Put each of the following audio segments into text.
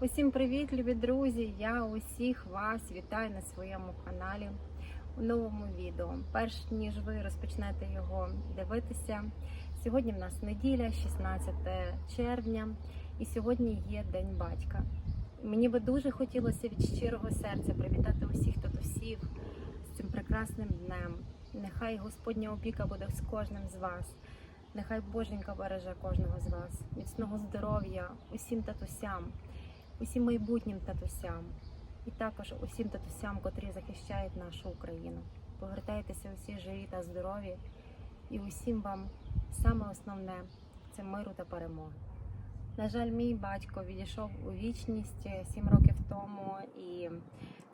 Усім привіт, любі друзі! Я усіх вас вітаю на своєму каналі у новому відео. Перш ніж ви розпочнете його дивитися, сьогодні в нас неділя, 16 червня, і сьогодні є День батька. Мені би дуже хотілося від щирого серця привітати усіх татусів з цим прекрасним днем. Нехай Господня опіка буде з кожним з вас. Нехай Боженька береже кожного з вас, міцного здоров'я, усім татусям, усім майбутнім татусям, і також усім татусям, котрі захищають нашу Україну. Повертайтеся усі живі та здорові, і усім вам саме основне це миру та перемоги. На жаль, мій батько відійшов у вічність сім років тому, і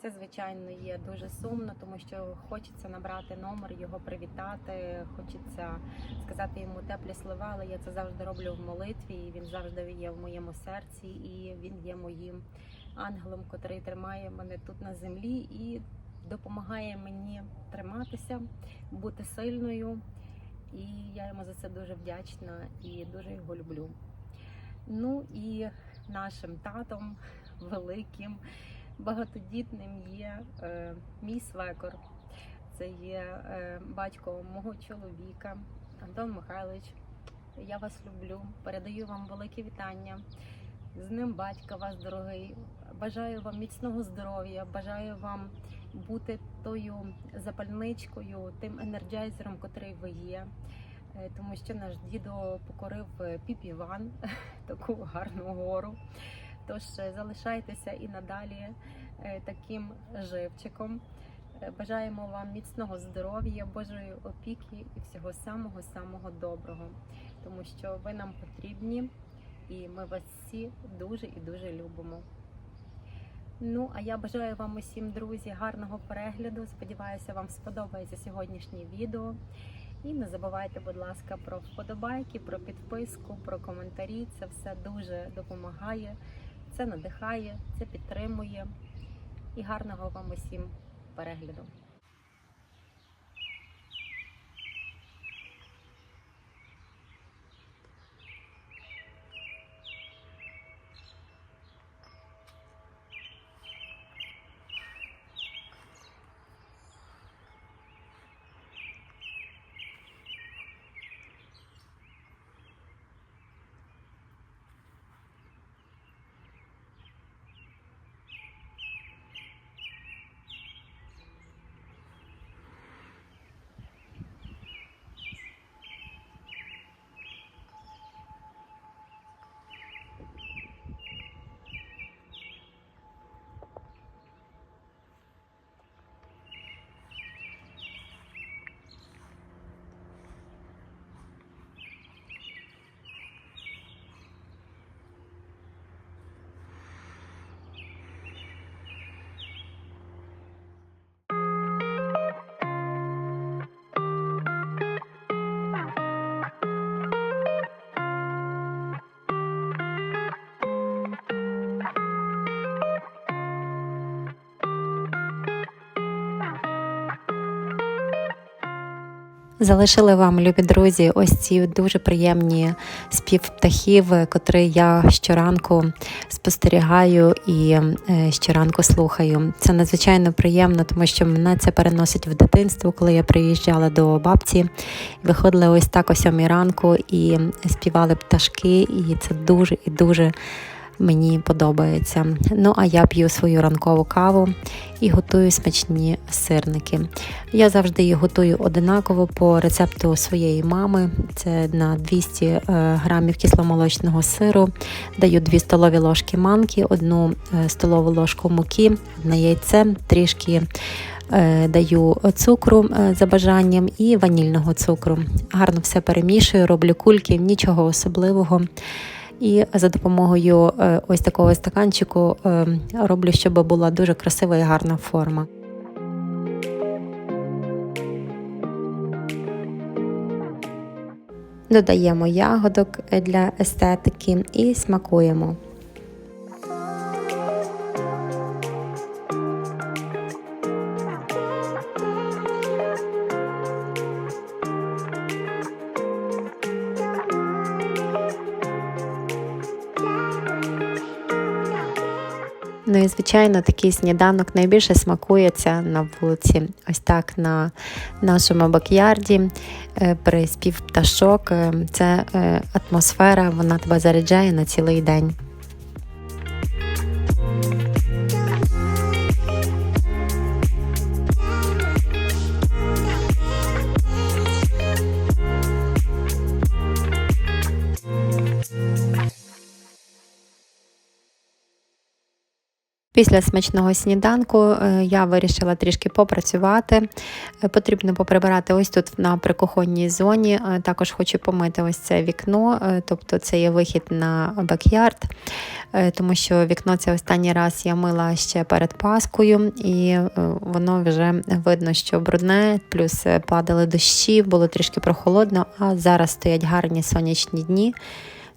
це, звичайно, є дуже сумно, тому що хочеться набрати номер, його привітати, хочеться сказати йому теплі слова, але я це завжди роблю в молитві. і Він завжди є в моєму серці, і він є моїм ангелом, котрий тримає мене тут на землі і допомагає мені триматися, бути сильною. І я йому за це дуже вдячна і дуже його люблю. Ну і нашим татом великим, багатодітним є е, мій свекор. Це є е, батько мого чоловіка Антон Михайлович. Я вас люблю. Передаю вам велике вітання. З ним батька вас дорогий. Бажаю вам міцного здоров'я, бажаю вам бути тою запальничкою, тим енерджайзером, котрий ви є. Е, Тому що наш дідо покорив е, піп-Іван, таку гарну гору. Тож е, залишайтеся і надалі е, таким живчиком. Е, Бажаємо вам міцного здоров'я, Божої опіки і всього самого самого доброго, тому що ви нам потрібні, і ми вас всі дуже і дуже любимо. Ну, а я бажаю вам усім, друзі, гарного перегляду. Сподіваюся, вам сподобається сьогоднішнє відео. І не забувайте, будь ласка, про вподобайки, про підписку, про коментарі. Це все дуже допомагає, це надихає, це підтримує. І гарного вам усім перегляду. Залишили вам, любі друзі, ось ці дуже приємні спів птахів, котрі я щоранку спостерігаю і е, щоранку слухаю. Це надзвичайно приємно, тому що мене це переносить в дитинство, коли я приїжджала до бабці. Виходили ось так о сьомій ранку і співали пташки, і це дуже і дуже. Мені подобається. Ну а я п'ю свою ранкову каву і готую смачні сирники. Я завжди їх готую одинаково по рецепту своєї мами. Це на 200 е, грамів кисломолочного сиру. Даю 2 столові ложки манки, 1 столову ложку муки, одне яйце, трішки. е, Даю цукру е, за бажанням і ванільного цукру. Гарно все перемішую, роблю кульки, нічого особливого. І за допомогою е, ось такого стаканчику е, роблю, щоб була дуже красива і гарна форма. Додаємо ягодок для естетики і смакуємо. І звичайно, такий сніданок найбільше смакується на вулиці, ось так на нашому бакярді, е, при спів пташок. Е, Це е, атмосфера, вона тебе заряджає на цілий день. Після смачного сніданку е, я вирішила трішки попрацювати. Е, Потрібно поприбирати ось тут на прикухонній зоні. Е, Також хочу помити ось це вікно, тобто це є вихід на бекярд, тому що вікно це останній раз я мила ще перед Паскою, і воно вже видно, що брудне, плюс падали дощі, було трішки прохолодно, а зараз стоять гарні сонячні дні.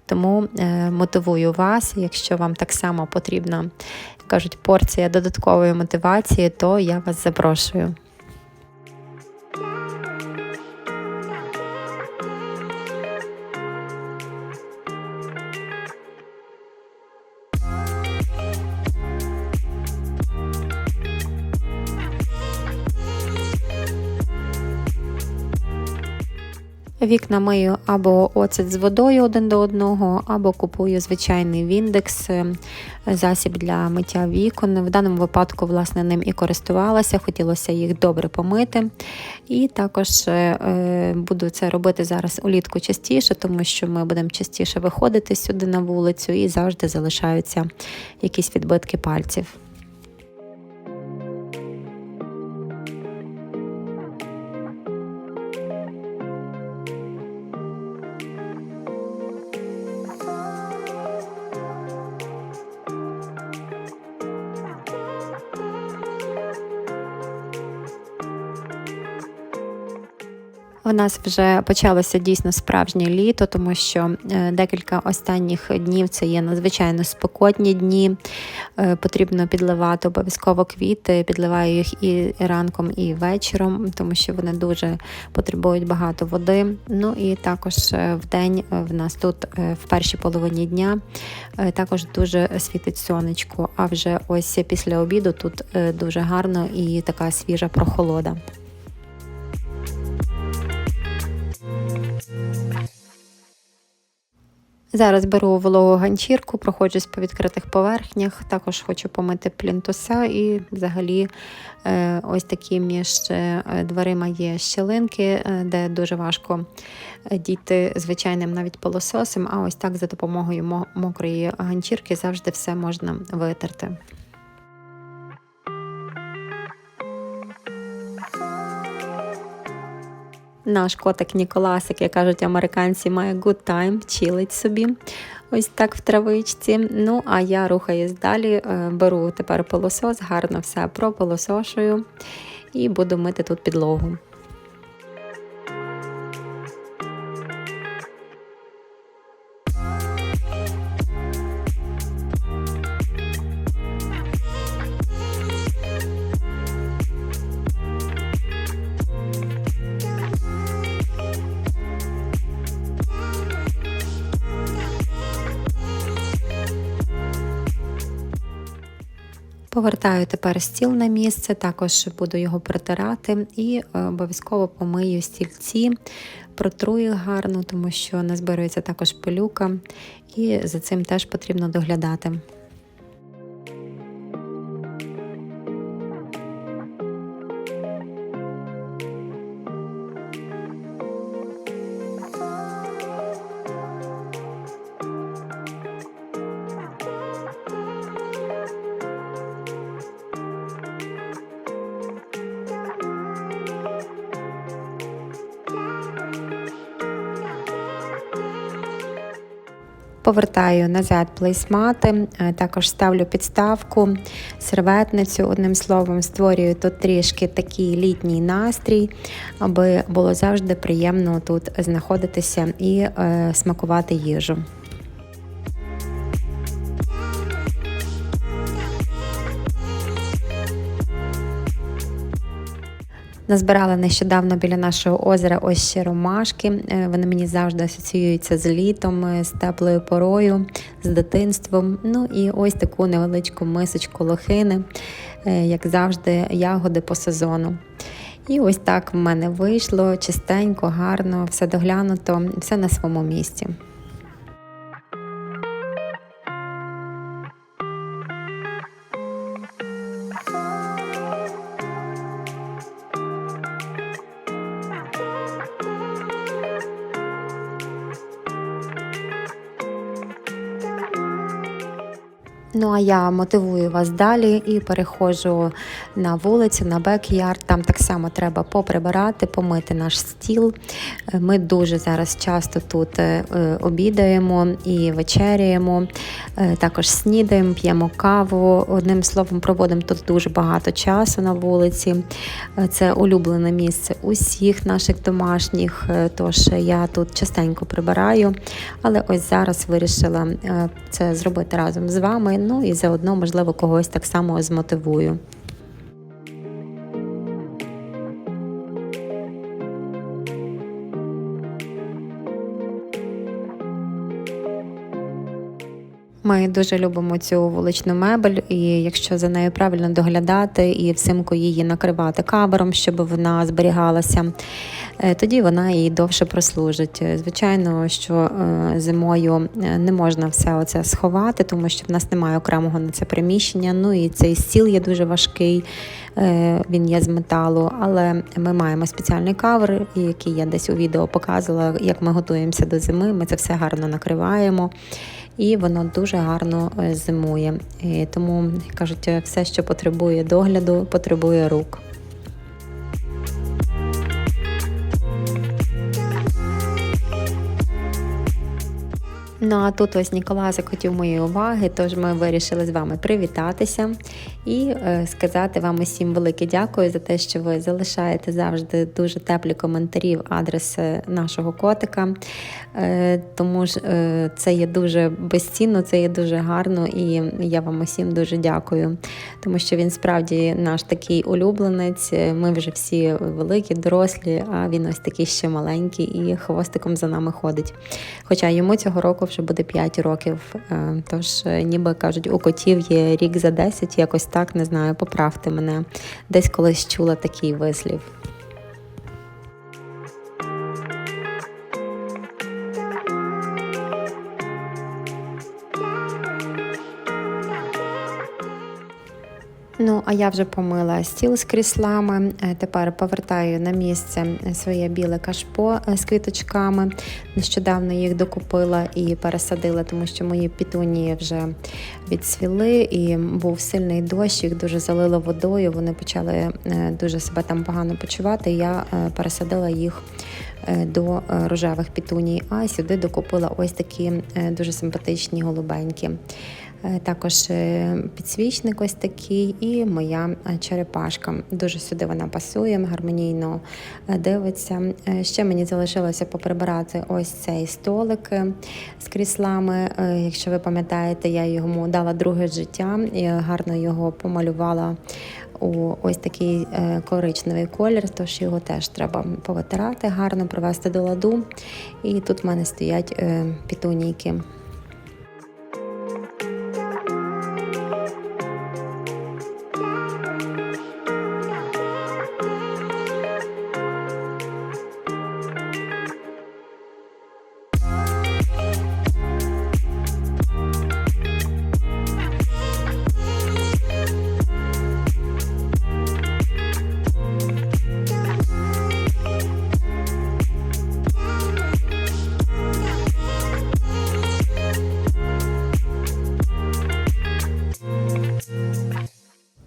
Тому мотивую вас, якщо вам так само потрібна кажуть, порція додаткової мотивації, то я вас запрошую. Вікна мию або оцет з водою один до одного, або купую звичайний Віндекс, е, засіб для миття вікон. В даному випадку, власне, ним і користувалася, хотілося їх добре помити. І також е, буду це робити зараз улітку частіше, тому що ми будемо частіше виходити сюди на вулицю і завжди залишаються якісь відбитки пальців. У нас вже почалося дійсно справжнє літо, тому що е, декілька останніх днів це є надзвичайно спекотні дні. Е, Потрібно підливати обов'язково квіти. Підливаю їх і ранком, і вечором, тому що вони дуже потребують багато води. Ну і також е, в день в нас тут в першій половині дня також дуже світить сонечко. А вже ось після обіду тут дуже гарно і така свіжа прохолода. Зараз беру вологу ганчірку, проходжусь по відкритих поверхнях. Також хочу помити плінтуса і взагалі е, ось такі між е, дверима є щелинки, е, де дуже важко дійти звичайним навіть полососом. А ось так за допомогою мокрої ганчірки завжди все можна витерти. Наш котик Ніколасик, як кажуть американці, має good time, чилить собі. Ось так в травичці. Ну, а я рухаюсь далі, беру тепер пилосос, гарно все пропилосошую і буду мити тут підлогу. Повертаю тепер стіл на місце, також буду його протирати і обов'язково помию стільці, протру їх гарно, тому що назбирується також пилюка, і за цим теж потрібно доглядати. Повертаю назад плейсмати, е, також ставлю підставку, серветницю, одним словом, створюю тут трішки такий літній настрій, аби було завжди приємно тут знаходитися і е, смакувати їжу. Назбирала нещодавно біля нашого озера ось ще ромашки. Е, Вони мені завжди асоціюються з літом, е, з теплою порою, з дитинством. Ну і ось таку невеличку мисочку лохини, е, як завжди, ягоди по сезону. І ось так в мене вийшло чистенько, гарно, все доглянуто, все на своєму місці. Я мотивую вас далі і переходжу на вулицю, на бек-ярд. Там так само треба поприбирати, помити наш стіл. Ми дуже зараз часто тут е, е, обідаємо і вечеряємо, е, також снідаємо, п'ємо каву. Одним словом, проводимо тут дуже багато часу на вулиці. Це улюблене місце усіх наших домашніх. Тож я тут частенько прибираю. Але ось зараз вирішила це зробити разом з вами. Ну і заодно, можливо, когось так само змотивую. Ми дуже любимо цю вуличну мебель, і якщо за нею правильно доглядати і взимку її накривати кавером, щоб вона зберігалася, е, тоді вона і довше прослужить. Звичайно, що е, зимою е, не можна все оце сховати, тому що в нас немає окремого на це приміщення. Ну і цей стіл є дуже важкий, він є з металу, але ми маємо спеціальний кавер, який я десь у відео показувала, як ми готуємося до зими. Ми це все гарно накриваємо і воно дуже гарно е, зимує. Тому кажуть, е, все, що потребує догляду, потребує рук. Ну а тут ось Ніколасик хотів моєї уваги, тож ми вирішили з вами привітатися і е, сказати вам усім велике дякую за те, що ви залишаєте завжди дуже теплі коментарі в адрес е, нашого котика. Е, тому ж це є дуже безцінно, це є дуже гарно, і я вам усім дуже дякую, тому що він справді наш такий улюбленець. Ми вже всі великі, дорослі, а він ось такий ще маленький і хвостиком за нами ходить. Хоча йому цього року вже буде 5 років. е, Тож, е, ніби кажуть, у котів є рік за 10, якось так не знаю, поправте мене. Десь колись чула такий вислів. Ну, а я вже помила стіл з кріслами. Е, Тепер повертаю на місце своє біле кашпо е, з квіточками. Нещодавно їх докупила і пересадила, тому що мої пітунії вже відсвіли, і був сильний дощ, їх дуже залило водою. Вони почали е, дуже себе там погано почувати. Я е, пересадила їх е, до е, рожевих пітуній, а сюди докупила ось такі е, дуже симпатичні голубенькі. Е, Також е, підсвічник ось такий і моя е, черепашка. Дуже сюди вона пасує, гармонійно дивиться. Ще мені залишилося поприбирати ось цей столик з кріслами. Якщо ви пам'ятаєте, я йому дала друге життя і гарно його помалювала у ось такий коричневий колір, тож його теж треба повитирати, гарно привести до ладу. І тут в мене стоять пітунійки.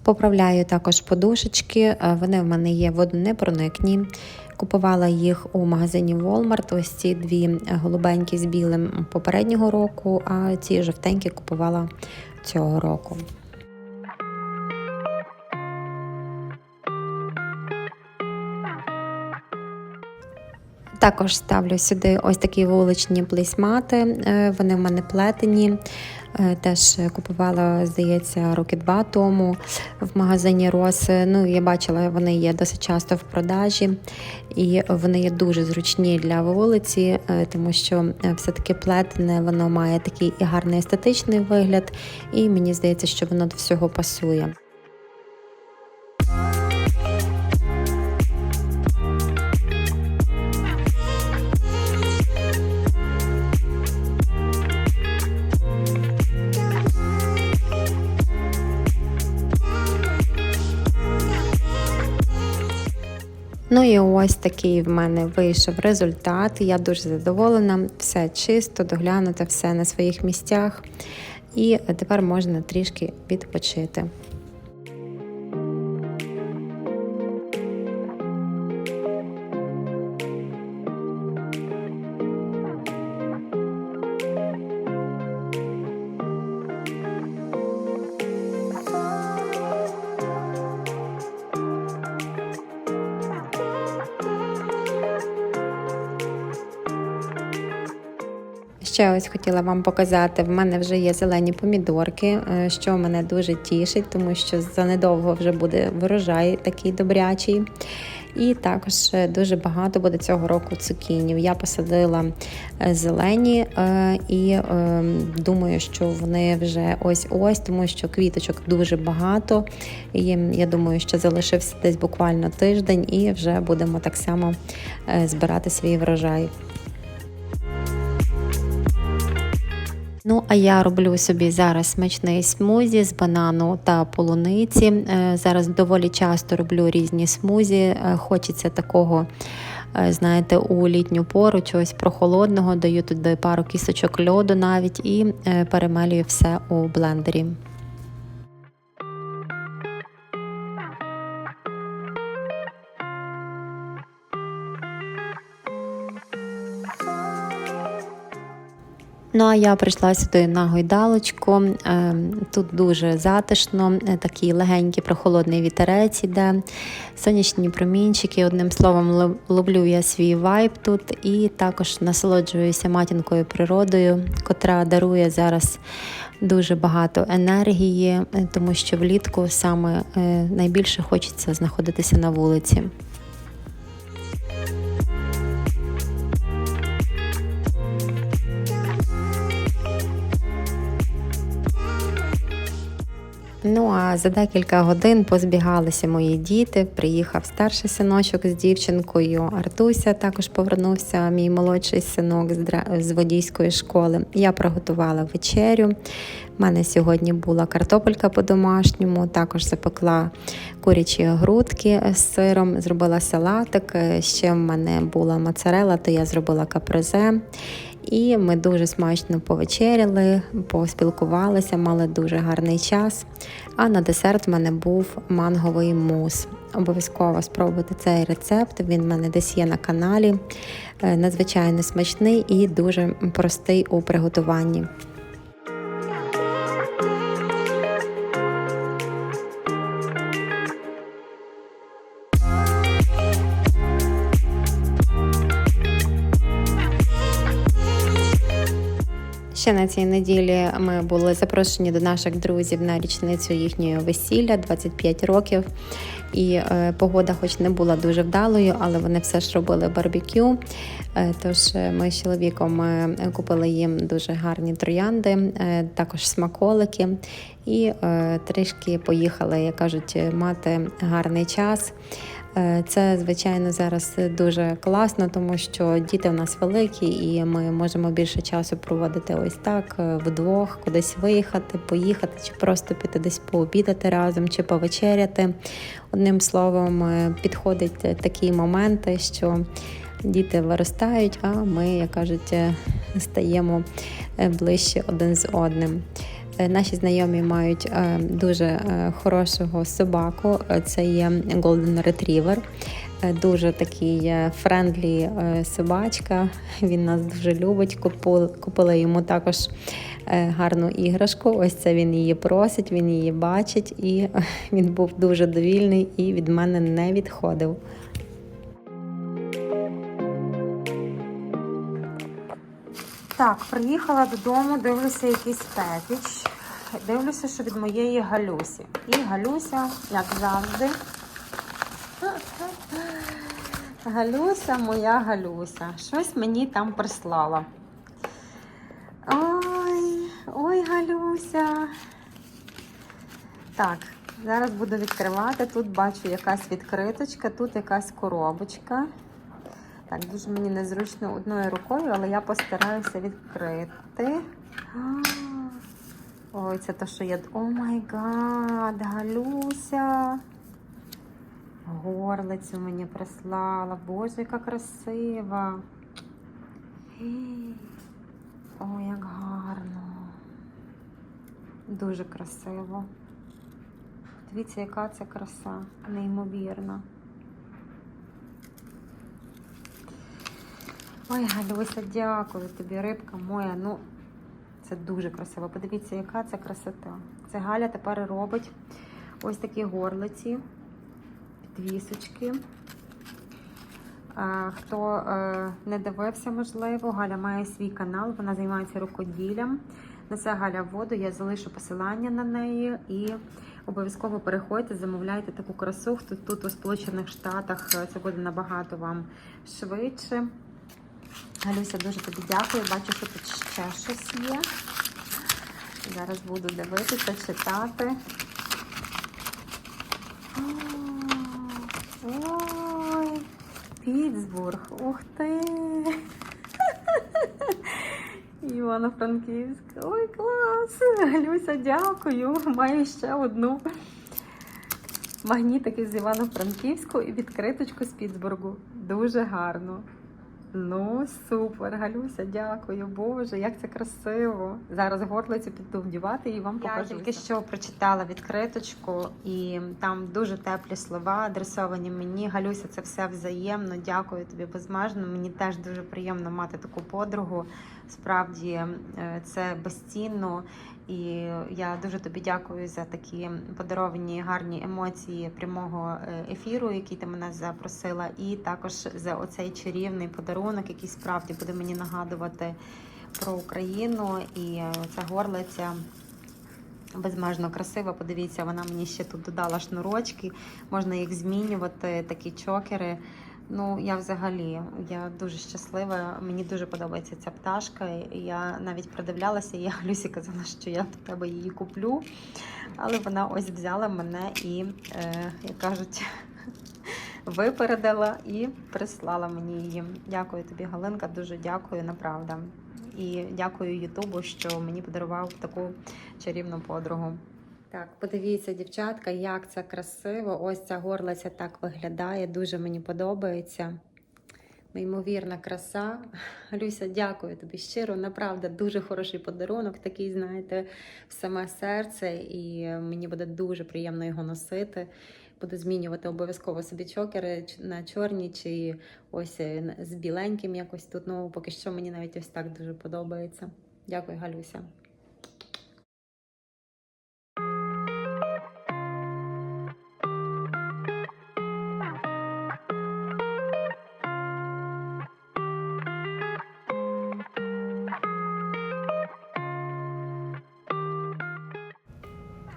Поправляю також подушечки. е, Вони в мене є водонепроникні. Купувала їх у магазині Walmart. Ось ці дві голубенькі з білим попереднього року, а ці жовтенькі купувала цього року. Також ставлю сюди ось такі вуличні плейсмати. е, Вони в мене плетені. Е, Теж купувала, здається, роки два тому в магазині Рос. Ну, я бачила, вони є досить часто в продажі, і вони є дуже зручні для вулиці, е, тому що е, все-таки плетене воно має такий і гарний естетичний вигляд, і мені здається, що воно до всього пасує. Ну і ось такий в мене вийшов результат. Я дуже задоволена, все чисто, доглянуто, все на своїх місцях. І тепер можна трішки відпочити. Ще ось хотіла вам показати, в мене вже є зелені помідорки, е, що мене дуже тішить, тому що занедовго вже буде врожай такий добрячий. І також е, дуже багато буде цього року цукінів. Я посадила е, зелені і думаю, що вони вже ось-ось, тому що квіточок дуже багато. І я думаю, що залишився десь буквально тиждень, і вже будемо так само збирати свій врожай. Ну, а я роблю собі зараз смачний смузі з банану та полуниці. Е, Зараз доволі часто роблю різні смузі. Е, Хочеться такого, е, знаєте, у літню пору чогось прохолодного. Даю туди пару кісточок льоду навіть і перемалюю все у блендері. Ну, а я прийшла сюди на гойдалочку. Е, Тут дуже затишно, е, такий легенький прохолодний вітерець іде, сонячні промінчики. Одним словом, лов- ловлю я свій вайб тут і також насолоджуюся матінкою природою, котра дарує зараз дуже багато енергії, е, тому що влітку саме найбільше хочеться знаходитися на вулиці. Ну а за декілька годин позбігалися мої діти. Приїхав старший синочок з дівчинкою. Артуся також повернувся, мій молодший синок з водійської школи. Я приготувала вечерю. У мене сьогодні була картопелька по-домашньому, також запекла курячі грудки з сиром, зробила салатик. Ще в мене була моцарела, то я зробила капрозе. І ми дуже смачно повечеряли, поспілкувалися, мали дуже гарний час. А на десерт в мене був манговий мус. Обов'язково спробуйте цей рецепт. Він в мене десь є на каналі. Е, Надзвичайно смачний і дуже простий у приготуванні. Ще на цій неділі ми були запрошені до наших друзів на річницю їхнього весілля 25 років. І е, погода, хоч не була дуже вдалою, але вони все ж робили барбекю. Е, тож е, ми з чоловіком купили їм дуже гарні троянди, також смаколики. І трішки поїхали, як кажуть, мати гарний час. Е, Це, звичайно, зараз дуже класно, тому що діти в нас великі, і ми можемо більше часу проводити ось так е, вдвох, кудись виїхати, поїхати, чи просто піти десь пообідати разом, чи повечеряти. Одним словом, е, підходять е, такі моменти, що діти виростають, а ми, як кажуть, стаємо ближче один з одним. Е, Наші знайомі мають е, дуже е, хорошого собаку. Це є Golden Retriever. Дуже такий френдлі собачка. Він нас дуже любить. Купили йому також гарну іграшку. Ось це він її просить, він її бачить, і він був дуже довільний і від мене не відходив. Так, приїхала додому, дивлюся якийсь пекіч. Дивлюся, що від моєї Галюсі. І Галюся, як завжди. Галюся, моя Галюся. Щось мені там прислала. Ой, ой, Галюся. Так, зараз буду відкривати. Тут бачу якась відкриточка, тут якась коробочка. Так, дуже мені незручно одною рукою, але я постараюся відкрити. Ой, це те, що я. О май гад, Галюся. Горлицю мені прислала. Боже, яка красива. Ой, як гарно. Дуже красиво. Дивіться, яка це краса, неймовірна. Ой, Галюся, дякую тобі, рибка моя. Ну, це дуже красиво. Подивіться, яка це красота. Це Галя тепер робить ось такі горлиці, підвісочки. Хто е, не дивився, можливо, Галя має свій канал, вона займається рукоділлям. Несе Галя воду, я залишу посилання на неї і обов'язково переходьте, замовляйте таку красу. Тут, тут у Сполучених Штатах е, це буде набагато вам швидше. Галюся, дуже тобі дякую. Бачу, що тут ще щось є. Зараз буду дивитися, читати. Ой, Пітсбург, ух ти! Івано-Франківськ. Ой, клас! Галюся, дякую. Маю ще одну магнітики з Івано-Франківську і відкриточку з Пітсбургу. Дуже гарно. Ну, супер, Галюся, дякую, Боже, як це красиво. Зараз горлицю піду вдівати і вам покажу. Я тільки що прочитала відкриточку, і там дуже теплі слова адресовані мені. Галюся, це все взаємно. Дякую тобі безмежно. Мені теж дуже приємно мати таку подругу. Справді е, це безцінно. І я дуже тобі дякую за такі подаровані гарні емоції прямого е, ефіру, який ти мене запросила, і також за оцей чарівний подарунок, який справді буде мені нагадувати про Україну. І е, ця горлиця безмежно красива. Подивіться, вона мені ще тут додала шнурочки, можна їх змінювати, такі чокери. Ну, я взагалі я дуже щаслива. Мені дуже подобається ця пташка. Я навіть придивлялася, і я Люсі казала, що я в тебе її куплю. Але вона ось взяла мене і, е, як кажуть, випередила і прислала мені її. Дякую тобі, Галинка, дуже дякую, направда. І дякую Ютубу, що мені подарував таку чарівну подругу. Так, подивіться, дівчатка, як це красиво. Ось ця горлиця так виглядає. Дуже мені подобається. Неймовірна краса. Люся, дякую тобі щиро. Направда, дуже хороший подарунок, такий, знаєте, в саме серце, і мені буде дуже приємно його носити. Буду змінювати обов'язково собі чокери на чорні чи ось е, з біленьким якось тут. Ну, поки що мені навіть ось так дуже подобається. Дякую, Галюся.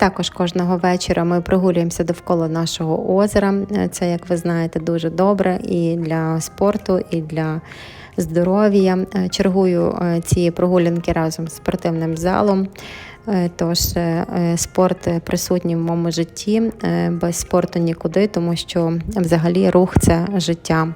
Також кожного вечора ми прогулюємося довкола нашого озера. Це, як ви знаєте, дуже добре і для спорту, і для здоров'я. Чергую е, ці прогулянки разом з спортивним залом. Е, Тож е, спорт присутній в моєму житті. Без спорту нікуди, тому що взагалі рух це життя.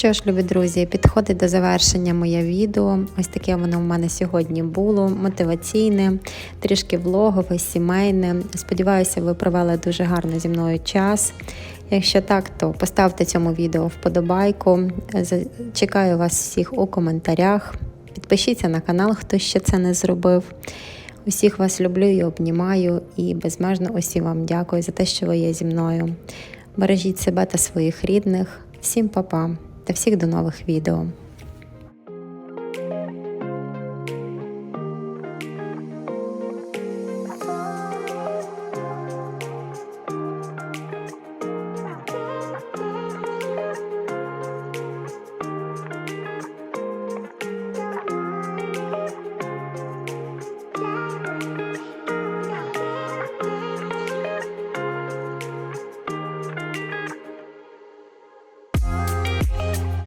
Що ж, любі друзі, підходить до завершення моє відео. Ось таке воно в мене сьогодні було. Мотиваційне, трішки влогове, сімейне. Сподіваюся, ви провели дуже гарно зі мною час. Якщо так, то поставте цьому відео вподобайку. Чекаю вас всіх у коментарях. Підпишіться на канал, хто ще це не зробив. Усіх вас люблю і обнімаю, і безмежно усім вам дякую за те, що ви є зі мною. Бережіть себе та своїх рідних. Всім па-па! Та всіх до нових відео.